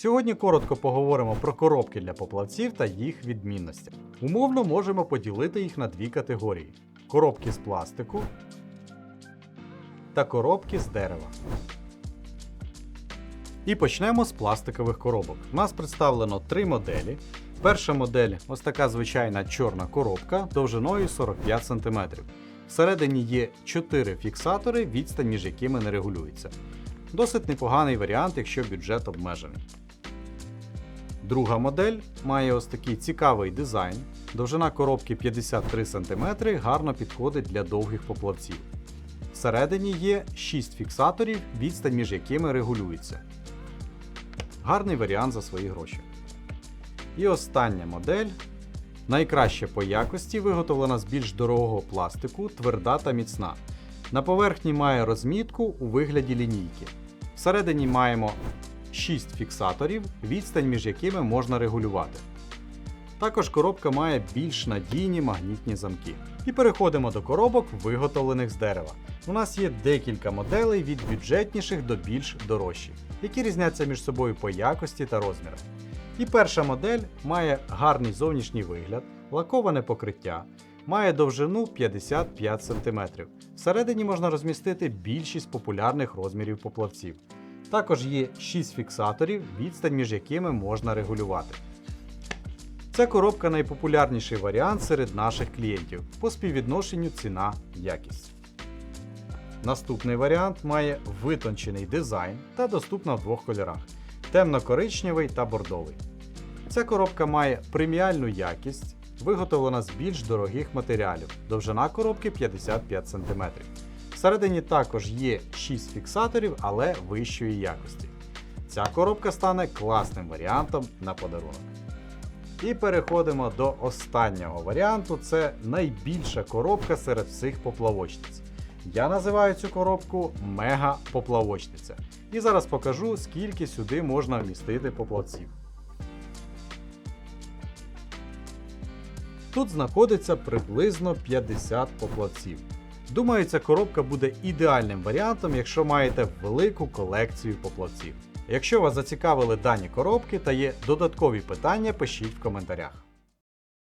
Сьогодні коротко поговоримо про коробки для поплавців та їх відмінності. Умовно можемо поділити їх на дві категорії: коробки з пластику та коробки з дерева. І почнемо з пластикових коробок. У нас представлено три моделі. Перша модель ось така звичайна чорна коробка довжиною 45 см. Всередині є 4 фіксатори, відстань між якими не регулюється. Досить непоганий варіант, якщо бюджет обмежений. Друга модель має ось такий цікавий дизайн. Довжина коробки 53 см гарно підходить для довгих поплавців. Всередині є 6 фіксаторів, відстань між якими регулюється. Гарний варіант за свої гроші. І остання модель. Найкраще по якості виготовлена з більш дорогого пластику, тверда та міцна. На поверхні має розмітку у вигляді лінійки. Всередині маємо 6 фіксаторів, відстань між якими можна регулювати. Також коробка має більш надійні магнітні замки. І переходимо до коробок, виготовлених з дерева. У нас є декілька моделей від бюджетніших до більш дорожчих, які різняться між собою по якості та розмірах. І перша модель має гарний зовнішній вигляд, лаковане покриття, має довжину 55 см. Всередині можна розмістити більшість популярних розмірів поплавців. Також є 6 фіксаторів, відстань між якими можна регулювати. Ця коробка найпопулярніший варіант серед наших клієнтів по співвідношенню ціна-якість. Наступний варіант має витончений дизайн та доступна в двох кольорах темно-коричневий та бордовий. Ця коробка має преміальну якість, виготовлена з більш дорогих матеріалів. Довжина коробки 55 см. Всередині також є 6 фіксаторів, але вищої якості. Ця коробка стане класним варіантом на подарунок. І переходимо до останнього варіанту. Це найбільша коробка серед всіх поплавочниць. Я називаю цю коробку Мега Поплавочниця. І зараз покажу, скільки сюди можна вмістити поплавців. Тут знаходиться приблизно 50 поплавців. Думаю, ця коробка буде ідеальним варіантом, якщо маєте велику колекцію поплавців. Якщо вас зацікавили дані коробки та є додаткові питання, пишіть в коментарях.